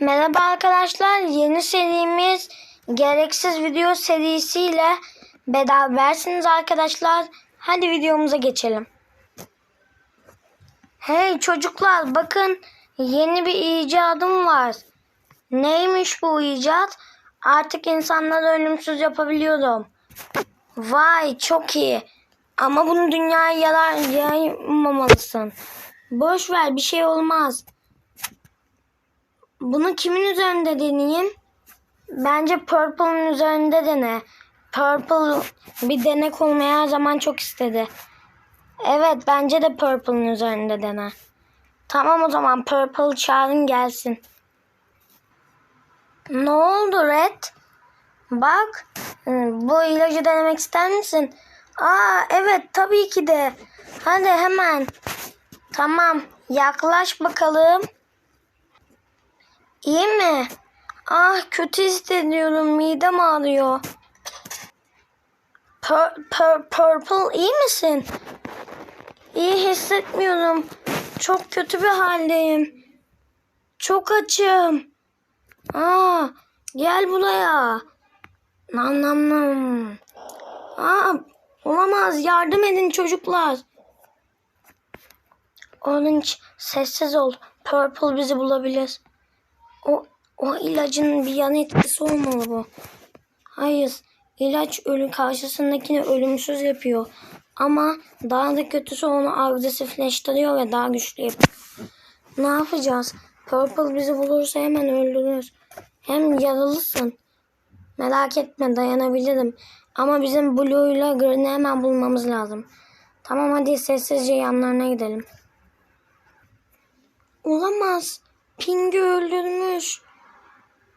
Merhaba arkadaşlar. Yeni serimiz gereksiz video serisiyle berabersiniz arkadaşlar. Hadi videomuza geçelim. Hey çocuklar bakın yeni bir icadım var. Neymiş bu icat? Artık insanları ölümsüz yapabiliyorum. Vay çok iyi. Ama bunu dünyaya yaymamalısın. Boş ver bir şey olmaz. Bunu kimin üzerinde deneyeyim? Bence Purple'ın üzerinde dene. Purple bir denek olmayı her zaman çok istedi. Evet bence de Purple'ın üzerinde dene. Tamam o zaman Purple çağırın gelsin. Ne oldu Red? Bak bu ilacı denemek ister misin? Aa evet tabii ki de. Hadi hemen. Tamam yaklaş bakalım. İyi mi? Ah kötü hissediyorum. Midem ağrıyor. Pur, pur, purple iyi misin? İyi hissetmiyorum. Çok kötü bir haldeyim. Çok açım. Aa, gel buraya. Nam nam nam. Aa, olamaz. Yardım edin çocuklar. Orange sessiz ol. Purple bizi bulabilir. O, ilacın bir yan etkisi olmalı bu. Hayır. ilaç ölü karşısındakini ölümsüz yapıyor. Ama daha da kötüsü onu agresifleştiriyor ve daha güçlü yapıyor. Ne yapacağız? Purple bizi bulursa hemen öldürür. Hem yaralısın. Merak etme dayanabilirim. Ama bizim Blue ile Green'i hemen bulmamız lazım. Tamam hadi sessizce yanlarına gidelim. Olamaz. Ping'i öldürmüş.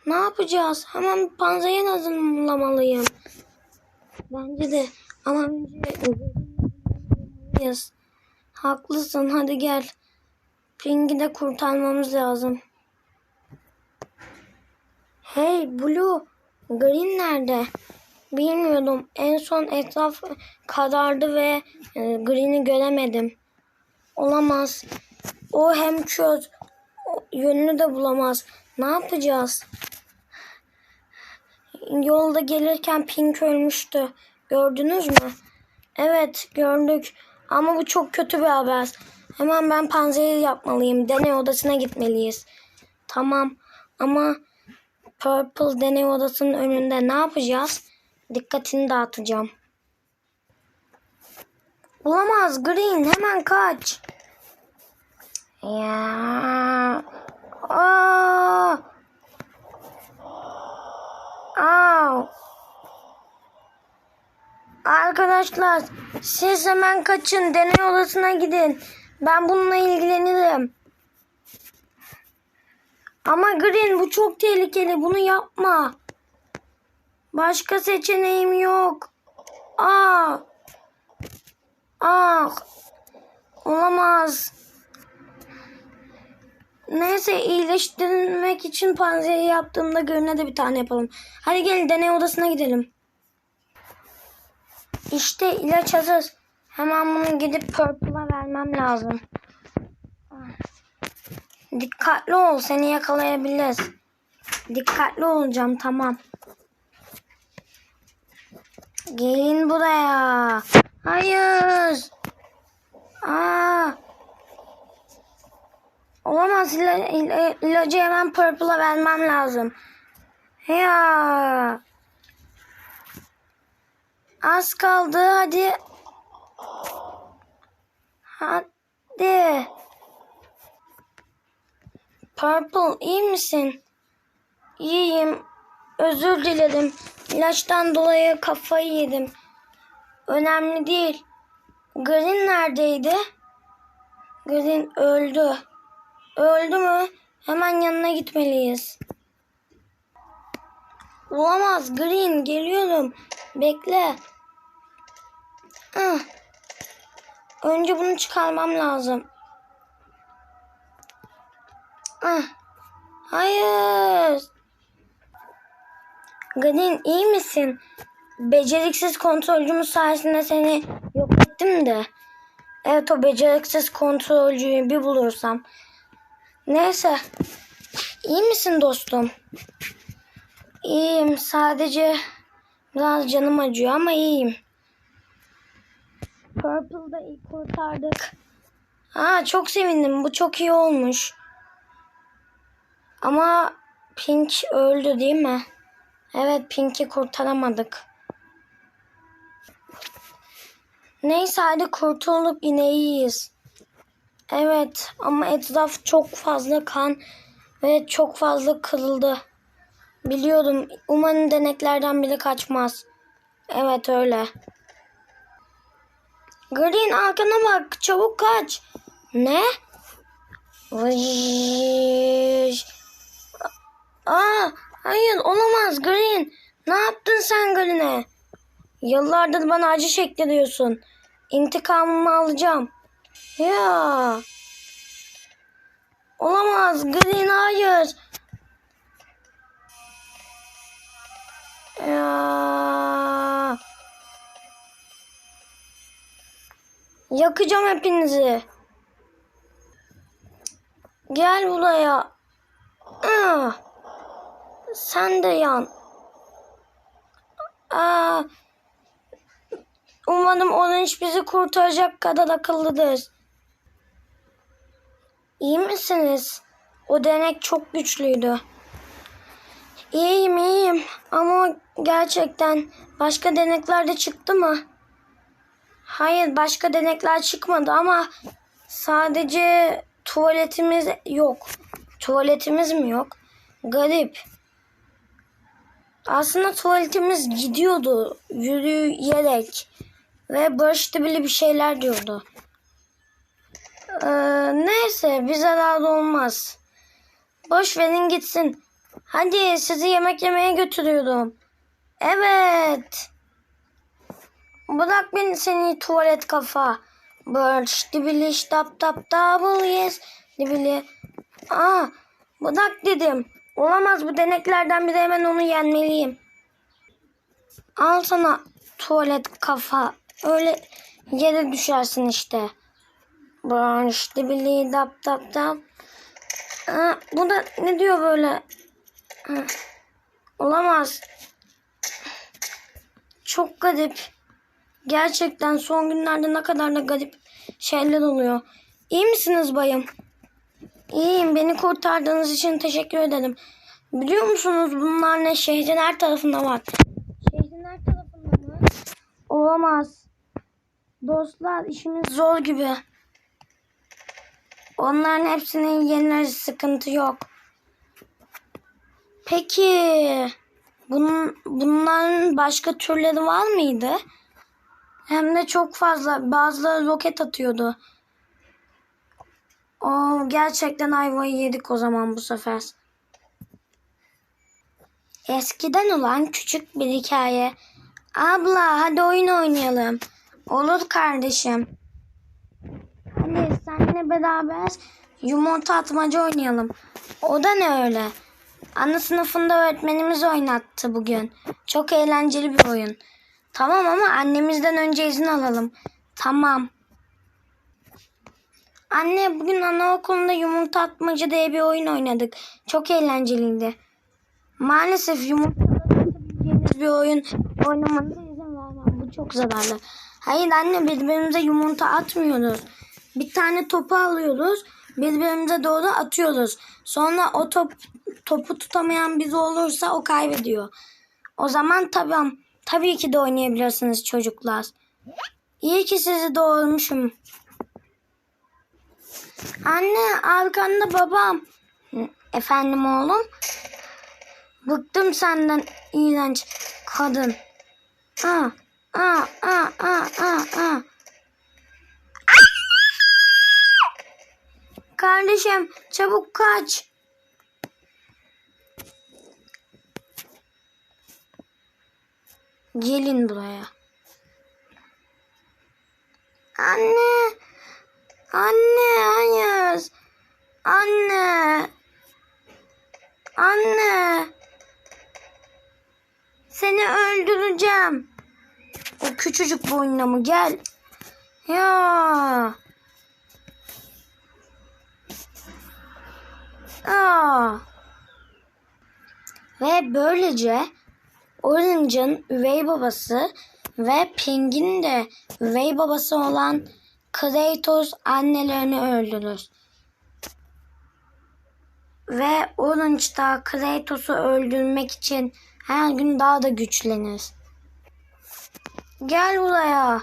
Ne yapacağız? Hemen panzayı hazırlamalıyım. Bence de. Ama önce. Haklısın. Hadi gel. Ping'i de kurtarmamız lazım. Hey Blue. Green nerede? Bilmiyordum. En son etraf karardı ve e, Green'i göremedim. Olamaz. O hem kör yönünü de bulamaz. Ne yapacağız? Yolda gelirken Pink ölmüştü. Gördünüz mü? Evet gördük. Ama bu çok kötü bir haber. Hemen ben panzehir yapmalıyım. Deney odasına gitmeliyiz. Tamam ama Purple deney odasının önünde ne yapacağız? Dikkatini dağıtacağım. Olamaz Green hemen kaç. Ya. Aa. Au. Arkadaşlar siz hemen kaçın deney odasına gidin. Ben bununla ilgilenirim. Ama Green bu çok tehlikeli. Bunu yapma. Başka seçeneğim yok. Aa. Ah. Olamaz. Neyse iyileştirmek için panzehri yaptığımda Green'e de bir tane yapalım. Hadi gelin deney odasına gidelim. İşte ilaç hazır. Hemen bunu gidip Purple'a vermem lazım. Dikkatli ol seni yakalayabiliriz. Dikkatli olacağım tamam. Gelin buraya. Hayır. Aa. Olamaz ila, ila, ilacı hemen Purple'a vermem lazım. Ya. Az kaldı hadi. Hadi. Purple iyi misin? İyiyim. Özür dilerim. İlaçtan dolayı kafayı yedim. Önemli değil. Green neredeydi? Green öldü. Öldü mü? Hemen yanına gitmeliyiz. Olamaz Green geliyorum. Bekle. Ah. Önce bunu çıkarmam lazım. Ah. Hayır. Green iyi misin? Beceriksiz kontrolcümüz sayesinde seni yok ettim de. Evet o beceriksiz kontrolcüyü bir bulursam. Neyse. İyi misin dostum? İyiyim. Sadece biraz canım acıyor ama iyiyim. Purple'da ilk kurtardık. Aa, çok sevindim. Bu çok iyi olmuş. Ama Pink öldü değil mi? Evet Pink'i kurtaramadık. Neyse hadi kurtulduk yine iyiyiz. Evet ama etraf çok fazla kan ve çok fazla kırıldı. Biliyordum. Umarım deneklerden biri kaçmaz. Evet öyle. Green arkana bak. Çabuk kaç. Ne? Vıyş. Aa, hayır olamaz Green. Ne yaptın sen Green'e? Yıllardır bana acı çektiriyorsun. İntikamımı alacağım. Ya. Olamaz Green hayır. Ya. Yakacağım hepinizi. Gel buraya. Ah. Sen de yan. Aa, umarım Orange bizi kurtaracak kadar akıllıdır. İyi misiniz? O denek çok güçlüydü. İyiyim iyiyim ama gerçekten başka denekler de çıktı mı? Hayır başka denekler çıkmadı ama sadece tuvaletimiz yok. Tuvaletimiz mi yok? Garip. Aslında tuvaletimiz gidiyordu yürüyerek ve Barış da bile bir şeyler diyordu. Ee, neyse bir zararı olmaz. Boş verin gitsin. Hadi sizi yemek yemeye götürüyorum. Evet. Bırak beni seni tuvalet kafa. Barış dibili tap tap double yes dibili. Aa, bırak dedim. Olamaz bu deneklerden biri hemen onu yenmeliyim. Al sana tuvalet kafa. Öyle yere düşersin işte. Branş dibili dap dap dap. Aa, bu da ne diyor böyle? Ha, Olamaz. Çok garip. Gerçekten son günlerde ne kadar da garip şeyler oluyor. İyi misiniz bayım? İyiyim. Beni kurtardığınız için teşekkür ederim. Biliyor musunuz bunlar ne? Şehrin her tarafında var. Şehrin her tarafında mı? Olamaz. Dostlar işimiz zor gibi. Onların hepsinin yenileri sıkıntı yok. Peki bunun, bunların başka türleri var mıydı? Hem de çok fazla. Bazıları roket atıyordu. O gerçekten ayvayı yedik o zaman bu sefer. Eskiden olan küçük bir hikaye. Abla hadi oyun oynayalım. Olur kardeşim. Hadi seninle beraber yumurta atmaca oynayalım. O da ne öyle? Ana sınıfında öğretmenimiz oynattı bugün. Çok eğlenceli bir oyun. Tamam ama annemizden önce izin alalım. Tamam. Anne bugün anaokulunda yumurta atmaca diye bir oyun oynadık. Çok eğlenceliydi. Maalesef yumurta bir oyun. Bu çok zararlı. Hayır anne birbirimize yumurta atmıyoruz. Bir tane topu alıyoruz. Birbirimize doğru atıyoruz. Sonra o top topu tutamayan biri olursa o kaybediyor. O zaman tamam. Tabii ki de oynayabilirsiniz çocuklar. İyi ki sizi doğurmuşum. Anne arkanda babam. Efendim oğlum? Bıktım senden iğrenç kadın. Aa, aa, aa, aa, aa, aa. Kardeşim çabuk kaç. Gelin buraya. Anne. Anne hayır. Anne. Anne. Seni öldüreceğim. O küçücük boynuna mı gel. Ya. Aa. Ve böylece Orange'ın üvey babası ve Pink'in de üvey babası olan Kratos annelerini öldürür. Ve Orange da Kratos'u öldürmek için her gün daha da güçlenir. Gel buraya.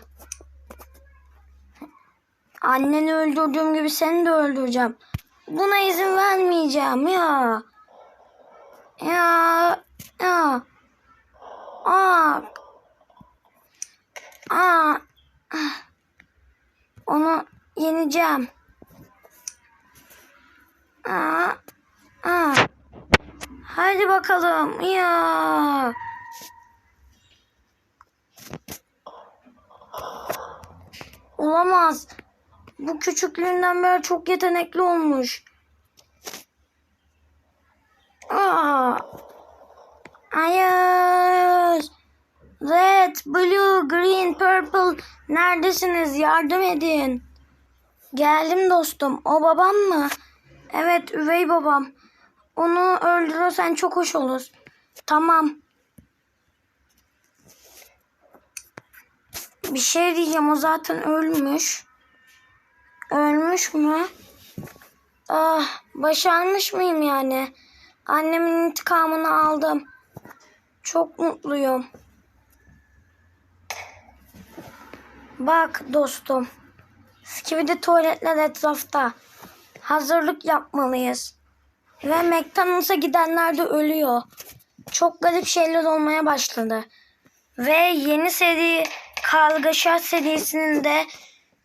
Anneni öldürdüğüm gibi seni de öldüreceğim. Buna izin vermeyeceğim ya. Ya. Ya. Aa. Aa. Onu yeneceğim. Aa. Aa. Hadi bakalım. Ya. Olamaz. Bu küçüklüğünden beri çok yetenekli olmuş. Aa. Hayır. Red, blue, green, purple. Neredesiniz? Yardım edin. Geldim dostum. O babam mı? Evet, üvey babam. Onu öldürürsen çok hoş olur. Tamam. Bir şey diyeceğim. O zaten ölmüş. Ölmüş mü? Ah, başarmış mıyım yani? Annemin intikamını aldım. Çok mutluyum. Bak dostum. Skibidi tuvaletler etrafta. Hazırlık yapmalıyız. Ve McDonald's'a gidenler de ölüyor. Çok garip şeyler olmaya başladı. Ve yeni seri Kargaşa serisinin de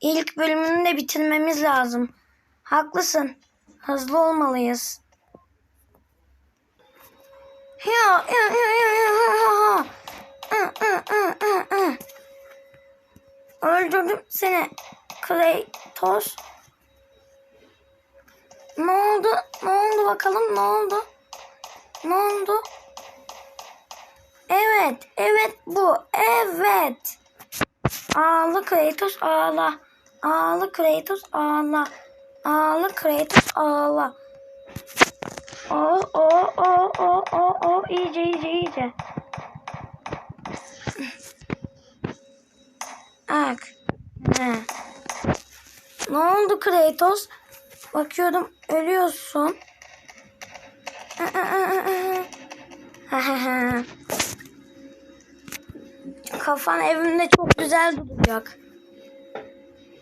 ilk bölümünü de bitirmemiz lazım. Haklısın. Hızlı olmalıyız. Ya ya ya ya ya. Öldürdüm seni. Kratos. Ne oldu? Ne oldu bakalım? Ne oldu? Ne oldu? Evet, evet bu. Evet. Ağla Kratos ağla. Ağla Kratos ağla. Ağla Kratos ağla. O o o o o o iyice iyice iyice. Ak. He. Ne oldu Kratos? Bakıyorum ölüyorsun. Kafan evimde çok güzel duracak.